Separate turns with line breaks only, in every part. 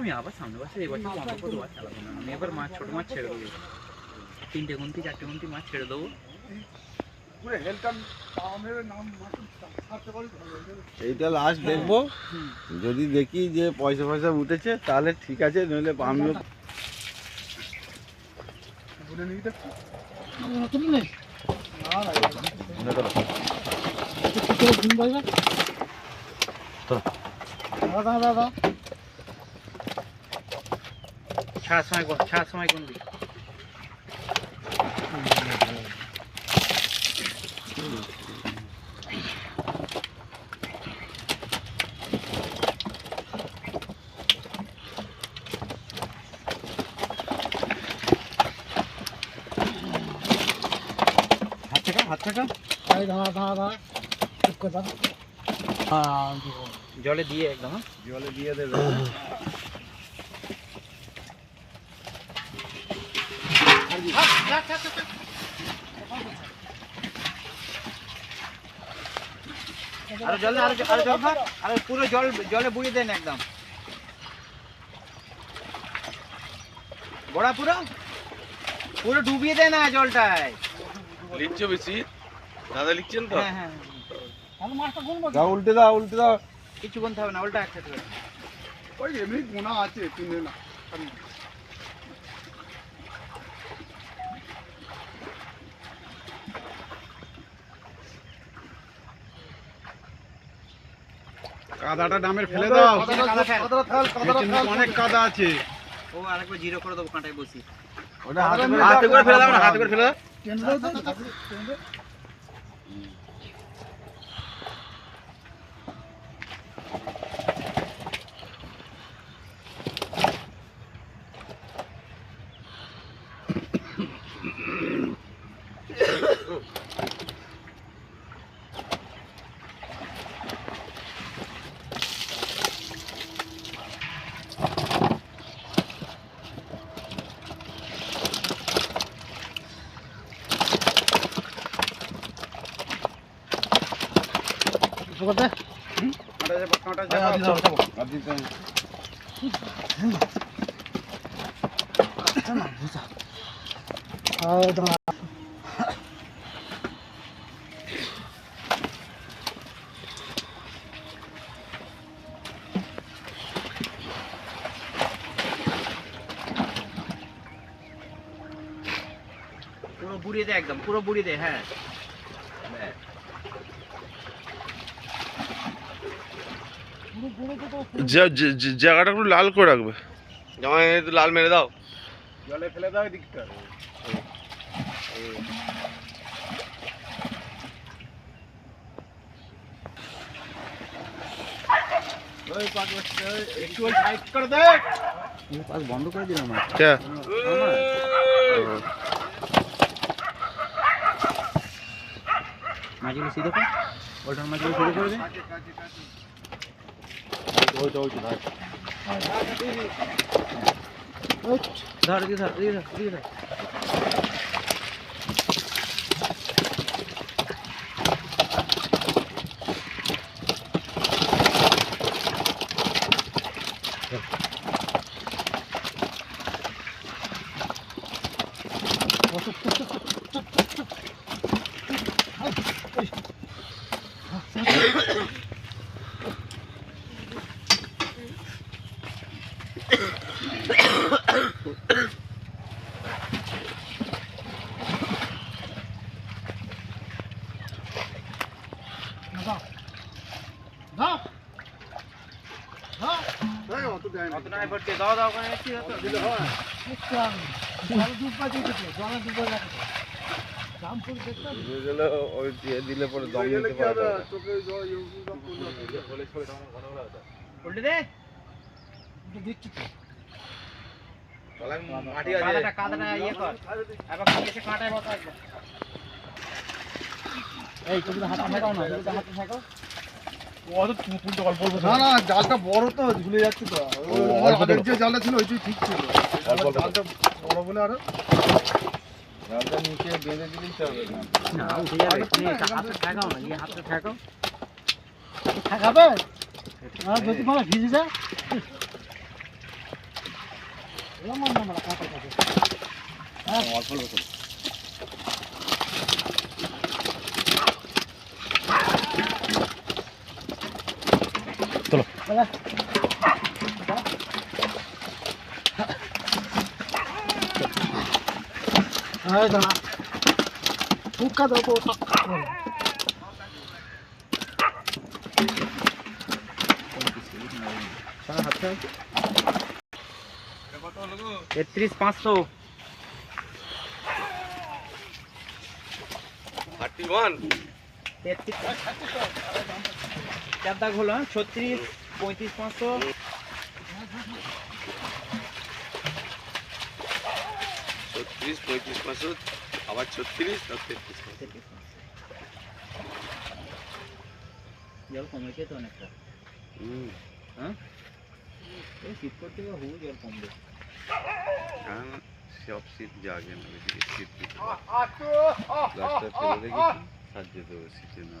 আমি আবার সামনে বছর এই বছর বন্ধ করে দেবো চালাবো না আমি এবার মাছ ছোট মাছ ছেড়ে দেবো। তিনটে গুনতি চারটে গুনতি মাছ ছেড়ে দেবো।
এইটা লাস্ট দেখব যদি দেখি যে পয়সা পয়সা উঠেছে তাহলে ঠিক আছে নইলে আমিও
ছাড়ার সময় কোন ছাড়ার সময় কোন দিক
হাত টাকা হাত টাকা
জলে দিয়ে একদম হ্যাঁ?
জলে দিয়ে দেবে।
আরও জল দে, আরও জল- আরও জল খা। আরও পুরো জল জলে বুড়িয়ে দেন একদম। বড়া পুরো? পুরো ডুবিয়ে দেয় না জলটায়।
লিখছো বেশি? দাদা লিখছেন তো?
হ্যাঁ হ্যাঁ
দাও উল্টে দাও উল্টে দাও।
কিছু গুনতে হবে না উল্টা একসাথে করে।
ওই এমনি গোনা আছে কিনে না। কাদাটা ডামের ফেলে দাও।
কাদা ফেল।
পেছনে অনেক কাদা আছে।
ও আরেকবার জিরো করে দেবো কাঁটায় বসি।
ওটা হাতে করে ফেলে দাও
হাতে করে ফেলে দাও। না হাতে করে ফেলে দাও
আর দিতে হবে।
পুরো বুড়িয়ে দে একদম পুরো বুড়িয়ে দে হ্যাঁ ব্যাস।
যা- যে- যে- জায়গাটা একটু লাল করে রাখবে। জামাই একটু লাল মেরে দাও।
জলে ফেলে দাও এদিকটা।
ওই পাক বসছে, ওই
একটু ওই সাইড করে দে।
পাস বন্ধ করে দিলাম মাছ
কে?
মাছগুলো সিধে কর। ওটার মাছগুলো সিধে করে দে।
ওইটা ওইটা ধর।
ধর দিয়ে ধর দিয়ে ধর দিয়ে ধর
অত দেয় না
অত নয় ভরতে দাও দাও ওখানে কি হতো
দিলে হয়
দিয়ে দিলে ওই দিয়ে দিলে পরে দম নিতে পারবে
উল্টে দে।
মাটি
কাদাটা কাদাটা ইয়ে কর। এবার এসে কাঁটায় বসা এই তুমি হাতে ঠেকাও না তুমি হাতে ঠেকাও
না না জালটা বড় তো ঝুলে যাচ্ছে তো। আমার আগের যে জালটা ছিল ওইটাই ঠিক ছিল। জালটা বড় বলে আরও।
জালটা নিচে বেঁধে দিলেই তো না
না উঠে যাবে হাতে ঠেকাও না হাতে ঠেকাও
ঠেকাবে আর যদি মানে ভিজে যায়?
অল্প অল্প করে।
তেত্রিশ পাঁচশো তেত্রিশ চার দাগ হলো হ্যাঁ? ছত্রিশ পঁয়ত্রিশ পাঁচশো।
ছত্রিশ পঁয়ত্রিশ পাঁচশো আবার ছত্রিশ আর তেত্রিশ।
জল কমেছে তো অনেকটা। হ্যাঁ? এই শীত করতে হু জল কমবে।
সব শীত জাগে না ওইদিকে শীত
গাছটা ফেলে রেখেছি সাহায্য দেবো শীতে না।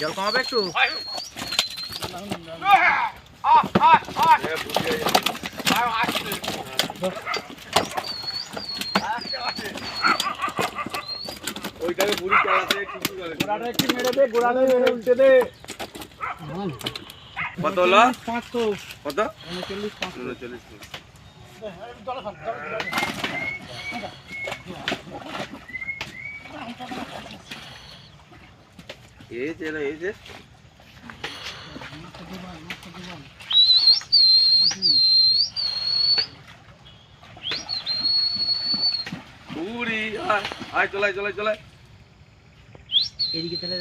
জল কমাবে একটু?
ওইটাকে বুড়ি চালাতে করে কত হলো?
পাঁচশো।
কত?
উনচল্লিশ পাঁচশো।
উনচল্লিশ এই যে এই যে। বুড়ি আয় চলাই চলাই চলাই
এদিকে তাহলে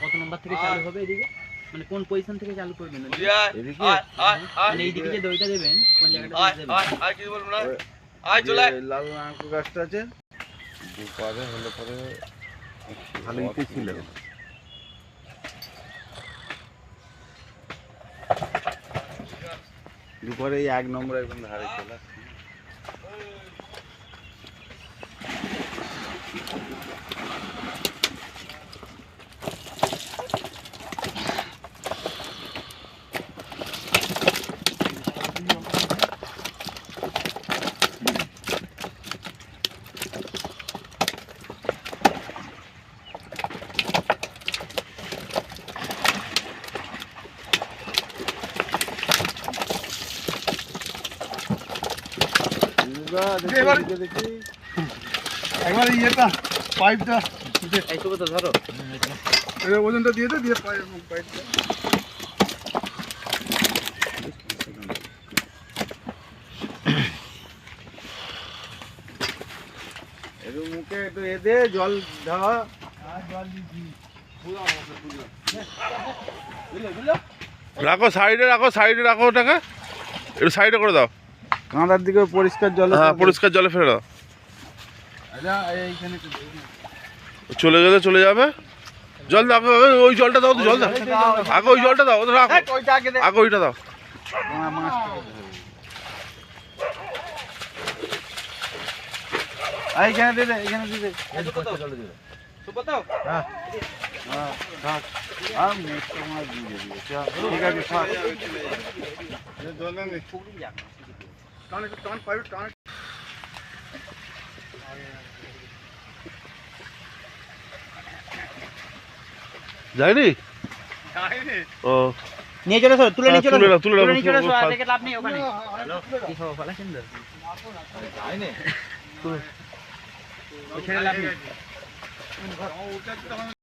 কত নম্বর থেকে চালু হবে এদিকে? মানে কোন পজিশন থেকে চালু করবেন?
এদিকে?
মানে এইদিকে যে দইটা দেবেন কোন জায়গাটা দেবেন?
কিছু বলব না?
যে লাল নারকেল গাছটা আছে দুপারে হলে পরে ভালো ইতে ছিল। দুপারে এই এক নম্বর একদম ধারে চলে আসছে।
একবার ইয়েটা পাইপটা
তো ধরো।
ওজনটা দিয়ে দে দিয়ে পাইপ পাইপটা।
মুখে একটু এ দে জল দেওয়া
রাখো সাইডে রাখো সাইডে রাখো ওটাকে। একটু সাইডে করে দাও।
কাঁদার দিকে পরিষ্কার জল
হ্যাঁ পরিষ্কার জলে ফেলে দাও।
দে।
চলে গেলে চলে যাবে। জল দাও ওই জলটা দাও তো জল দাও। আগে ওই জলটা দাও ওটা রাখো। আগে ওইটা দাও।
এইখানে দে এইখানে দে হ্যাঁ। থাক। দিয়ে ঠিক আছে থাক। জল নেই
টান একটু টান পাইপ টান
যায়নি? ও।
নিয়ে চলে এসো তুলে নিয়ে
হ্যাঁ,
চলে
তুলে তুলে
নিয়ে চলে
তুলে
থেকে লাভ নেই ওখানে। কি খবর ভালো আছেন তো ছেড়ে লাভ নেই।